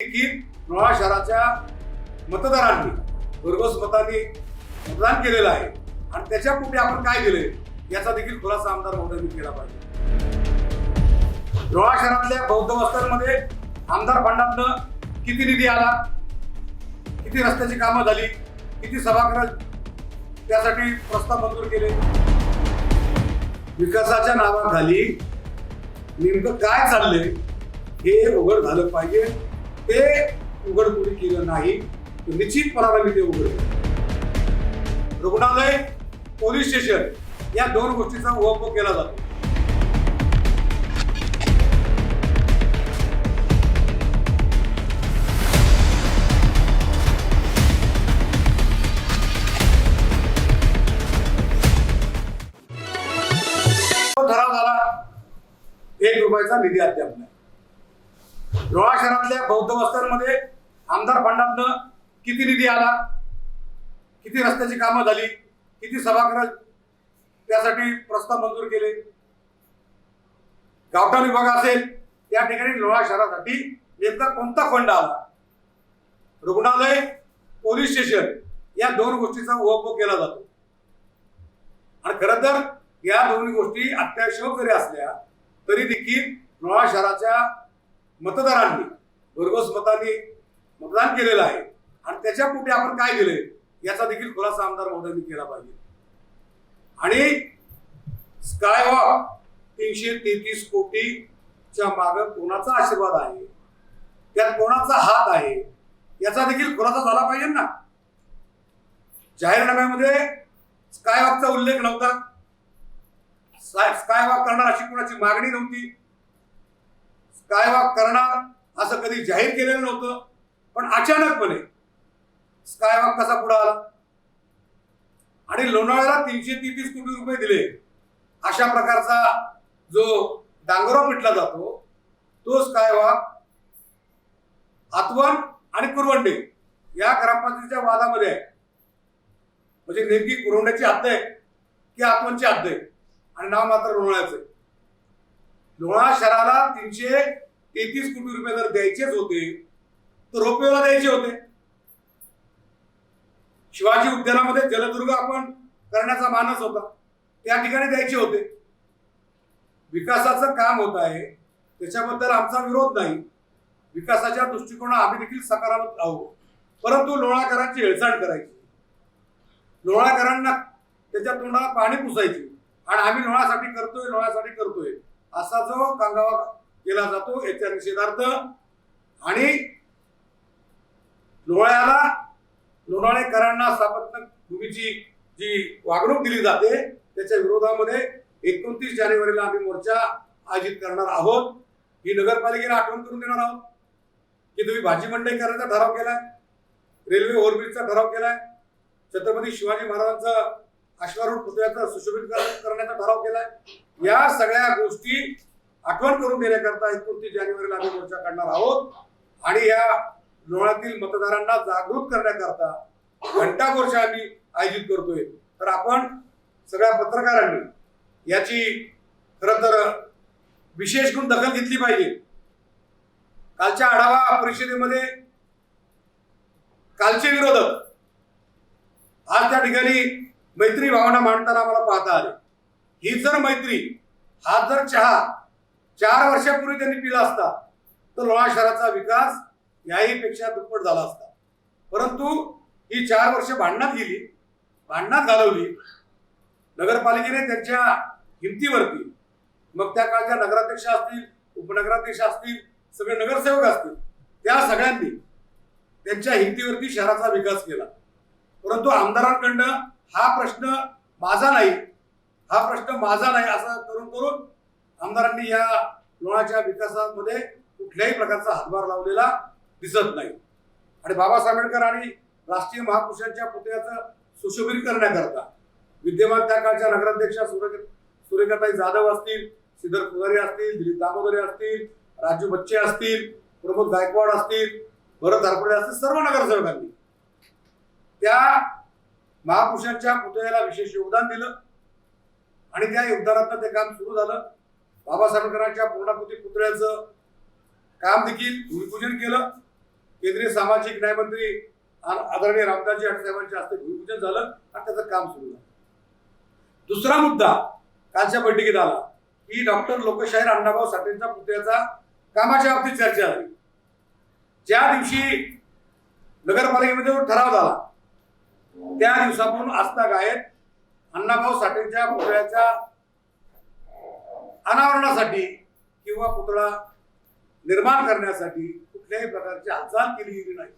की नोळा शहराच्या मतदारांनी भरघोस मतांनी मतदान केलेलं आहे. आणि त्याच्या पुढे आपण काय दिलंय याचा देखील खुलासा आमदार महोदयांनी केला पाहिजे. नोळा शहरातल्या बौद्ध वस्त्यांमध्ये आमदार फंडातनं किती निधी आला? किती रस्त्याची कामं झाली? किती सभागृह त्यासाठी प्रस्ताव मंजूर केले? विकासाच्या नावाखाली नेमकं काय चाललंय? हे उघड झालं पाहिजे. ते उघड कुठे केलं नाही तर निश्चितपणाने मी ते उघड रुग्णालय पोलीस स्टेशन या दोन गोष्टीचा उपभोग केला जातो. तो झाला एक रुपयाचा निधी अद्याप नाही. लोळा शहरातल्या बौद्ध वस्त्यांमध्ये आमदार फंडातनं किती निधी आला? किती रस्त्याची कामं झाली? किती सभागृह त्यासाठी प्रस्ताव मंजूर केले. गावठाण विभाग असेल त्या ठिकाणी लोळा शहरासाठी नेमका कोणता फंड आला? रुग्णालय पोलीस स्टेशन या दोन गोष्टीचा उपभोग केला जातो. आणि खरं तर या दोन्ही गोष्टी अत्यावश्यक जरी असल्या तरी देखील लोळा शहराच्या मतदारांनी भरघोस मतांनी मतदान केलेलं आहे. आणि त्याच्या पुढे आपण काय केले याचा देखील खुलासा आमदार महोदयांनी केला पाहिजे. आणि स्कायवॉक तीनशे तेहतीस कोटीच्या माग कोणाचा आशीर्वाद आहे? त्यात कोणाचा हात आहे? याचा देखील खुलासा झाला पाहिजे ना? जाहीरनाम्यामध्ये स्कायवॉकचा उल्लेख नव्हता. स्कायवॉक करणार अशी कोणाची मागणी नव्हती. स्कायवॉक करणार असं कधी जाहीर केलेलं नव्हतं. पण अचानकपणे स्कायवॉक कसा पुढे आला? आणि लोणावळ्याला तीनशे तेहतीस कोटी रुपये दिले. अशा प्रकारचा जो डांगरा पिटला जातो तो स्कायवॉक आतवण आणि कुरवंडे या ग्रामपंचायतीच्या वादामध्ये आहे. म्हणजे नेमकी कुरवंड्याची हद्द आहे की आतवणची हद्द आहे? आणि नाव मात्र लोणाळ्याचं आहे. लोणा शहराला तीनशे तेहतीस कोटी रुपये जर द्यायचेच होते तर रोपवेला द्यायचे होते. शिवाजी उद्यानामध्ये जलदुर्ग आपण करण्याचा मानस होता. त्या ठिकाणी द्यायचे होते. विकासाचं काम होत आहे. त्याच्याबद्दल आमचा विरोध नाही. विकासाच्या दृष्टिकोनात आम्ही देखील सकारात्मक आहोत. परंतु लोणाकरांची हेळसांड करायची. लोणाकरांना त्याच्या तोंडाला पाणी पुसायची. आणि आम्ही लोणासाठी करतोय लोणासाठी करतोय. असा जो कांगावा केला जातो याच्या निषेधार्थ आणि लोण्याला लोणाळेकरांना स्थापत्य भूमीची जी वागणूक दिली जाते त्याच्या विरोधामध्ये एकोणतीस जानेवारीला आम्ही मोर्चा आयोजित करणार आहोत. ही नगरपालिकेला आठवण करून देणार आहोत की तुम्ही भाजी मंडई करण्याचा ठराव केलाय रेल्वे ओव्हरब्रिजचा ठराव केलाय छत्रपती शिवाजी महाराजांचा अश्वारूढ पुतळ्याचं सुशोभीकरण करण्याचा ठराव केलाय. या सगळ्या गोष्टी आठवण करून देण्याकरता एकोणतीस जानेवारीला आम्ही मोर्चा काढणार आहोत. आणि या लोणातील मतदारांना जागृत करण्याकरता घंटा घंटाघोष आम्ही आयोजित करतोय. तर आपण सगळ्या पत्रकारांनी याची खर तर विशेष करून दखल घेतली पाहिजे. कालच्या आढावा परिषदेमध्ये कालचे विरोधक आज त्या ठिकाणी मैत्री भावना मांडताना मला पाहता आले. ही जर मैत्री हा जर चहा चार वर्षापूर्वी त्यांनी पिला असता तर लोणा शहराचा विकास याही पेक्षा दुप्पट झाला असता. परंतु ही चार वर्ष भांडणात गेली भांडणात घालवली नगरपालिकेने त्यांच्या हिमतीवरती मग त्या काळच्या नगराध्यक्ष असतील उपनगराध्यक्ष असतील सगळे नगरसेवक असतील त्या सगळ्यांनी त्यांच्या हिमतीवरती शहराचा विकास केला. परंतु आमदारांकडनं हा प्रश्न माझा नाही. हा प्रश्न माझा नाही असं करून करून आमदारांनी या लोणाच्या विकासामध्ये कुठल्याही प्रकारचा हातभार लावलेला दिसत नाही. आणि बाबासाहेब आंबेडकर आणि राष्ट्रीय महापुरुषांच्या पुतळ्याचं सुशोभीर करण्याकरता विद्यमान त्या काळच्या नगराध्यक्षा सूर्य सूर्यकाताई जाधव असतील श्रीधर पुजारी असतील दिलीप दामोदरे असतील राजू बच्चे असतील प्रमोद गायकवाड असतील भरत हरपडे असतील सर्व नगरसेवकांनी. त्या महापुरुषांच्या पुतळ्याला विशेष योगदान दिलं. आणि त्या योगदानातनं ते काम सुरू झालं. बाबासाहेब आंबेडकरांच्या पूर्णाकृती पुतळ्याचं काम देखील भूमिपूजन केलं. केंद्रीय सामाजिक न्यायमंत्री आदरणीय रामदासजी साहेबांच्या हस्ते भूमिपूजन झालं आणि त्याचं काम सुरू झालं. दुसरा मुद्दा कालच्या बैठकीत आला की डॉक्टर लोकशाहीर अण्णाभाऊ साठेंच्या पुतळ्याचा कामाच्या बाबतीत चर्चा झाली. ज्या दिवशी नगरपालिकेमध्ये ठराव झाला त्या दिवसापासून आस्था गायत अण्णाभाऊ साठेच्या पुतळ्याच्या अनावरणासाठी किंवा पुतळा निर्माण करण्यासाठी कुठल्याही प्रकारची हालचाल केली गेली नाही.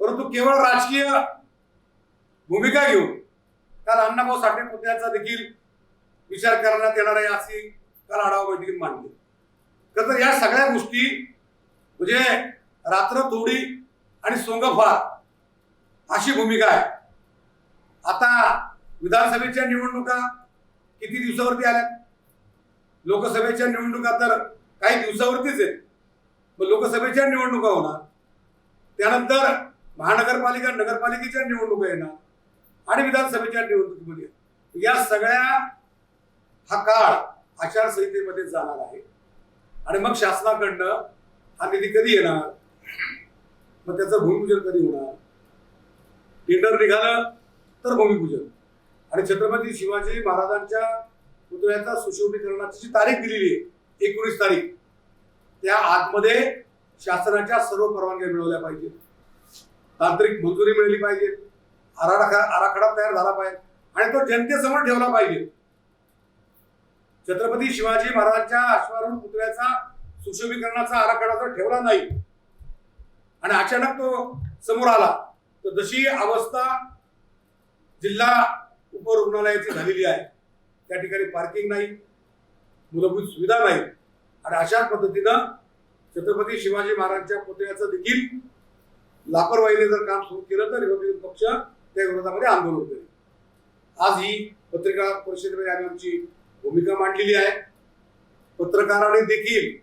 परंतु केवळ राजकीय भूमिका घेऊन काल अण्णाभाऊ साठे पुतळ्याचा देखील विचार करण्यात येणार आहे अशी काल आढावा बैठकीत मांडली. खरं तर या सगळ्या गोष्टी म्हणजे रात्र थोडी आणि सोंगफार अशी भूमिका आहे. आता विधानसभेच्या निवडणुका किती दिवसावरती आल्या लोकसभेच्या निवडणुका तर काही दिवसावरतीच आहेत. मग लोकसभेच्या निवडणुका होणार. त्यानंतर महानगरपालिका नगरपालिकेच्या निवडणुका येणार आणि विधानसभेच्या निवडणुकीमध्ये. या सगळ्या हा काळ आचारसंहितेमध्ये जाणार आहे. आणि मग शासनाकडनं हा निधी कधी येणार? मग त्याचं भूमिपूजन कधी होणार? टेंडर निघालं तर भूमिपूजन आणि छत्रपती शिवाजी महाराजांच्या पुतळ्याचा सुशोभीकरणाची जी तारीख दिलेली आहे एकोणीस तारीख त्या आतमध्ये शासनाच्या सर्व परवानग्या मिळवल्या पाहिजेत तांत्रिक मंजुरी मिळाली पाहिजे. आराखडा आराखडा तयार झाला पाहिजे. आणि तो जनतेसमोर ठेवला पाहिजे. छत्रपती शिवाजी महाराजांच्या अश्वारूढ पुतळ्याचा सुशोभीकरणाचा आराखडा जर ठेवला नाही आणि अचानक तो समोर आला तर जशी अवस्था जिल्हा उपरुग्णालयाची झालेली आहे. त्या ठिकाणी पार्किंग नाही मूलभूत सुविधा नाही. आणि अशा पद्धतीनं छत्रपती शिवाजी महाराजांच्या पुतळ्याचं देखील लापरवाहीने जर काम सुरू केलं तर रिपब्लिकन पक्ष त्या विरोधामध्ये आंदोलन करेल. आज ही पत्रकार परिषदेमध्ये आम्ही आमची भूमिका मांडलेली आहे. पत्रकारांनी देखील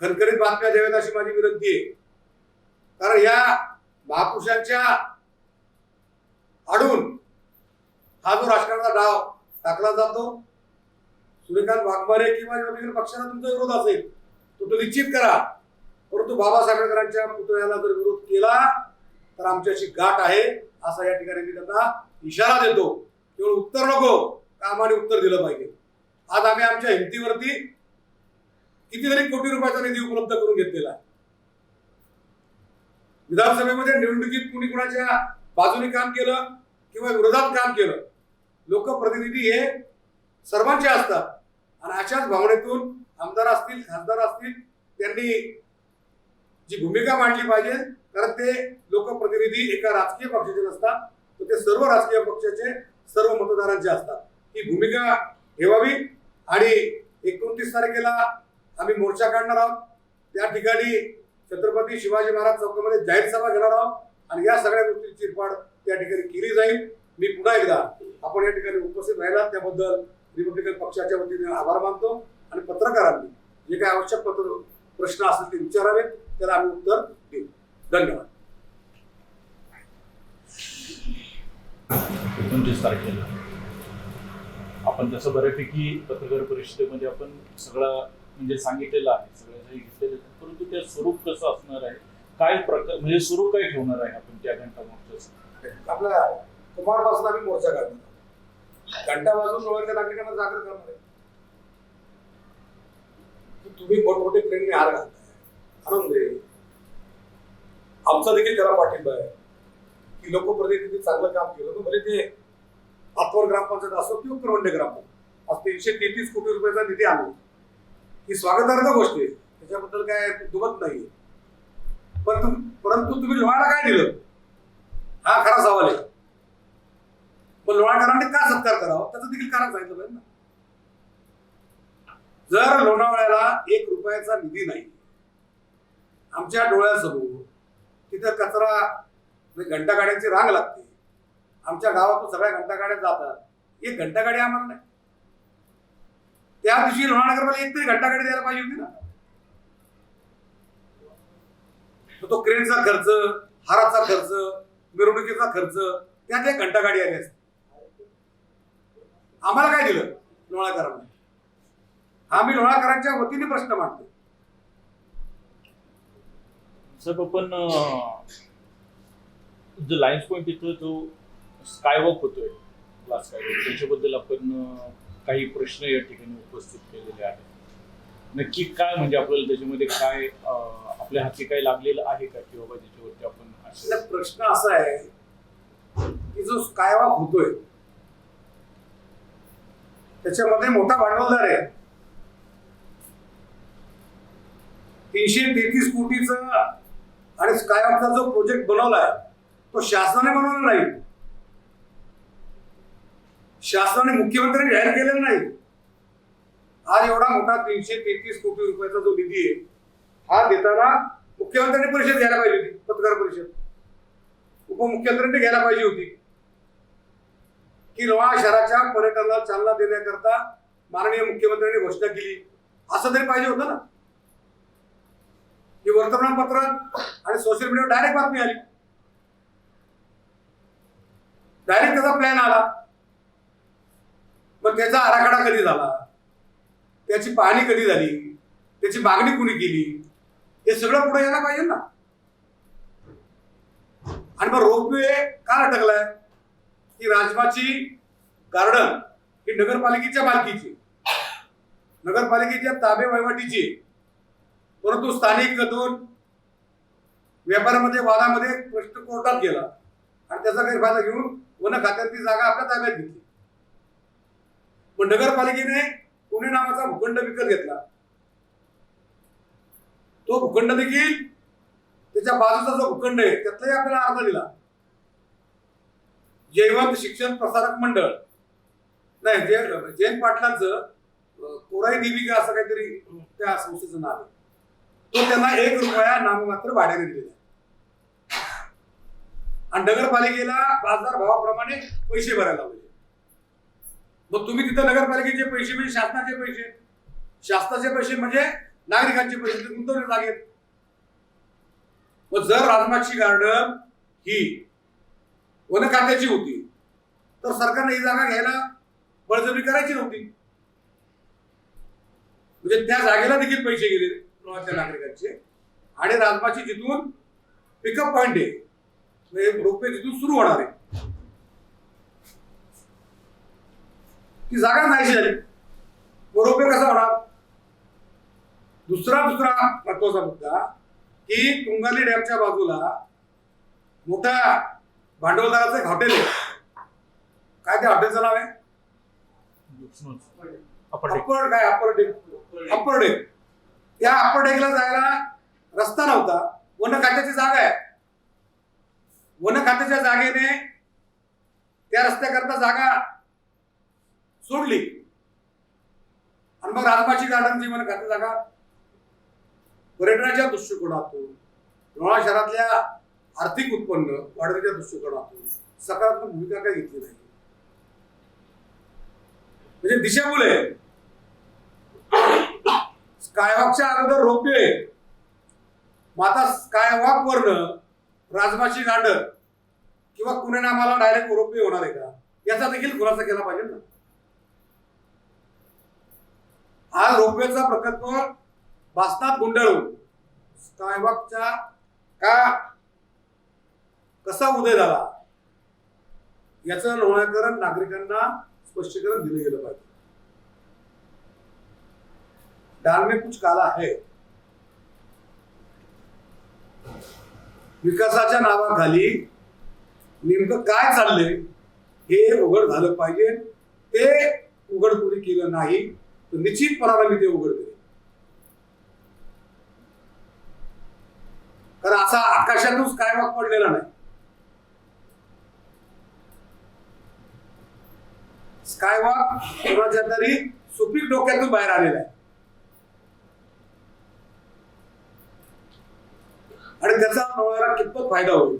खरखरीत बातम्या द्याव्यात अशी माझी विनंती आहे. कारण या महापुरुषांच्या आडून हा जो राजकारणाचा डाव टाकला जातो सूर्यकांत वाघमारे किंवा रिपब्लिकन पक्षाला तुमचा विरोध असेल तो तो निश्चित करा. परंतु बाबासाहेब आंबेडकरांच्या पुतळ्याला जर विरोध केला तर आमच्याशी गाठ आहे असा या ठिकाणी मी त्यांना इशारा देतो. केवळ उत्तर नको कामाने उत्तर दिलं पाहिजे. आज आम्ही आमच्या हिमतीवरती कितीतरी कोटी रुपयाचा निधी उपलब्ध करून घेतलेला विधानसभेमध्ये निवडणुकीत कुणी कुणाच्या बाजूने काम केलं किंवा विरोधात काम केलं लोकप्रतिनिधी हे सर्वांचे असतात. आणि अशाच भावनेतून आमदार असतील खासदार असतील त्यांनी जी भूमिका मांडली पाहिजे कारण ते लोकप्रतिनिधी एका राजकीय पक्षाचे नसतात तर ते सर्व राजकीय पक्षाचे सर्व मतदारांचे असतात. ही भूमिका ठेवावी आणि एकोणतीस तारखेला आम्ही मोर्चा काढणार आहोत. त्या ठिकाणी छत्रपती शिवाजी महाराज चौकामध्ये जाहीर सभा घेणार आहोत आणि या सगळ्या गोष्टींची चिरफाड त्या ठिकाणी केली जाईल. मी पुन्हा एकदा आपण या ठिकाणी उपस्थित राहिला त्याबद्दल रिपब्लिकन पक्षाच्या वतीने आभार मानतो आणि पत्रकारांनी जे काही आवश्यक पत्र प्रश्न असतील ते विचारावेत त्याला आम्ही उत्तर देऊ. धन्यवाद. एकोणतीस तारखेला. आपण तसं बऱ्यापैकी पत्रकार परिषदेमध्ये आपण सगळं म्हणजे सांगितलेलं आहे सगळं काही घेतलेलं आहे. परंतु ते स्वरूप कसं असणार आहे? काय प्रकार म्हणजे स्वरूप काय ठेवणार आहे आपण त्या घंटा मोर्चाचं? आपल्या कुमारपासून आम्ही मोर्चा काढणार घंटा वाजून डोळ्याच्या नागरिकांना जागर करणार आहे. तुम्ही मोठमोठे प्रेमी हार घालताय आनंद आहे आमचा देखील त्याला पाठिंबा आहे. की लोकप्रतिनिधी चांगलं काम केलं. तर भले ते आत्वर ग्रामपंचायत असो किंवा करवंडे ग्रामपंचायत आज तीनशे तेहतीस कोटी रुपयाचा निधी आलो ही स्वागतार्थ गोष्ट आहे. त्याच्याबद्दल काय दुमत नाही. परंतु परंतु तुम्ही लोहारा काय दिलं? हा खरा सवाल आहे. पण लोणावळ्याकरांनी का सत्कार करावा? त्याचं देखील कारण सांगितलं पाहिजे ना. जर लोणावळ्याला एक रुपयाचा निधी नाही आमच्या डोळ्यासमोर तिथं कचरा म्हणजे घंटागाड्यांची रांग लागते. आमच्या गावातून सगळ्या घंटागाड्या जातात. एक घंटागाडी आम्हाला नाही. त्या दिवशी लोणानगरमध्ये एक तरी घंटागाडी द्यायला पाहिजे होती ना. तर तो क्रेनचा खर्च हाराचा खर्च मिरवणुकीचा खर्च त्यात एक घंटागाडी आली असते आम्हाला काय दिलं? लोणाकरांना. आम्ही लोणाकरांच्या वतीने प्रश्न मांडतो साहेब आपण जो लायन्स पॉईंट इथं जो स्कायवॉक होतोय. ग्लास स्कायवॉक त्याच्याबद्दल आपण काही प्रश्न या ठिकाणी उपस्थित केलेले आहेत. नक्की काय म्हणजे आपल्याला त्याच्यामध्ये काय आपल्या हाती काय लागलेलं आहे का की बाबा ज्याच्यावरती आपण प्रश्न असा आहे की जो स्कायवॉक होतोय त्याच्यामध्ये मोठा भांडवलदार आहे. तीनशे तेहतीस कोटीचा आणि स्कायवॉकचा जो प्रोजेक्ट बनवलाय तो शासनाने बनवला नाही. शासनाने मुख्यमंत्र्यांनी जाहीर केलेला नाही. आज एवढा मोठा तीनशे तेहतीस कोटी रुपयाचा जो निधी आहे हा देताना मुख्यमंत्र्यांनी परिषद घ्यायला पाहिजे होती पत्रकार परिषद. उपमुख्यमंत्र्यांनी घ्यायला पाहिजे होती. की लोहा शहराच्या पर्यटनाला चालना देण्याकरता माननीय मुख्यमंत्र्यांनी घोषणा केली. असं तरी पाहिजे होतं ना? ही वर्तमानपत्रात आणि सोशल मीडियावर डायरेक्ट बातमी आली. डायरेक्ट त्याचा प्लॅन आला. मग त्याचा आराखडा कधी झाला? त्याची पाहणी कधी झाली? त्याची मागणी कुणी केली? हे सगळं पुढे यायला पाहिजे ना? आणि मग रोपवे का अटकलाय की राजमाची गार्डन ही नगरपालिकेच्या मालकीची. नगरपालिकेच्या ताबे वहिवाटीची. परंतु स्थानिक दोन व्यापारामध्ये वादामध्ये प्रश्न कोर्टात गेला. आणि त्याचा गैरफायदा घेऊन वन खात्यात ती जागा आपल्या ताब्यात घेतली. पण नगरपालिकेने पुणे नावाचा भूखंड विकत घेतला. तो भूखंड देखील त्याच्या बाजूचा जो भूखंड आहे त्यातलाही आपल्याला अर्ज दिला. जयवंत शिक्षण प्रसारक मंडळ. नाही जय जयंत पाटलांचं कोराई देविका असं काहीतरी त्या संस्थेचं नाव आहे. तो त्यांना एक रुपया नाममात्र भाड्याने दिलेला आणि नगरपालिकेला बाजार भावाप्रमाणे पैसे भरायला लावले मग तुम्ही तिथं नगरपालिकेचे पैसे म्हणजे शासनाचे पैसे. शासनाचे पैसे म्हणजे नागरिकांचे पैसे ते गुंतवले लागेल मग जर राजमाची गार्डन ही वन खात्याची होती. तर सरकारने ही जागा घ्यायला बळजबरी करायची नव्हती. म्हणजे त्या जागेला देखील पैसे गेले प्रवासी नागरिकांचे. आणि राजमाची जिथून पिकअप पॉइंट आहे. म्हणजे रोपवे तिथून सुरू होणार आहे. ती जागा नाही झाली. मग रोपवे कसा होणार? दुसरा दुसरा महत्त्वाचा मुद्दा की तुंगाली डॅमच्या बाजूला मोठा भांडवलदाराचं एक हॉटेल आहे काय त्या हॉटेलचं नाव आहे? अप्पर काय? अप्पर डेक अप्पर डेक त्या अप्पर डेकला जायला रस्ता नव्हता. वन खात्याची जागा आहे. वन खात्याच्या जागेने त्या रस्त्याकरता जागा सोडली. आणि मग राजमाची गार्डनची वन खात्या जागा पर्यटनाच्या दृष्टिकोनातून लोणा शहरातल्या आर्थिक उत्पन्न वाढवण्याच्या दृष्टिकोनातून सकारात्मक भूमिका काय घेतली नाही? म्हणजे दिशाभूल आहे स्कायवॉकच्या अगोदर रोपवे माता स्कायवॉक वरनं राजमाची गांडर किंवा कुणी नामाला डायरेक्ट रोपवे होणार आहे का? याचा देखील खुलासा केला पाहिजे ना. हा रोपवेचा प्रकल्प बासनात गुंडाळून स्कायवॉकच्या का कसा उदय झाला? याचं लोणाकरण नागरिकांना स्पष्टीकरण दिलं गेलं पाहिजे. डाल में कुछ काला है. विकासाच्या नावाखाली नेमकं काय चाललंय हे उघड झालं पाहिजे. ते उघड कोणी केलं नाही तर निश्चितपणाने मी ते उघड केले कारण असा काय वाग पडलेला नाही. स्कायवॉक कोणाच्या तरी सुपीक डोक्यातून बाहेर आलेला आहे. आणि त्याचा लोणाला कितपत फायदा होईल?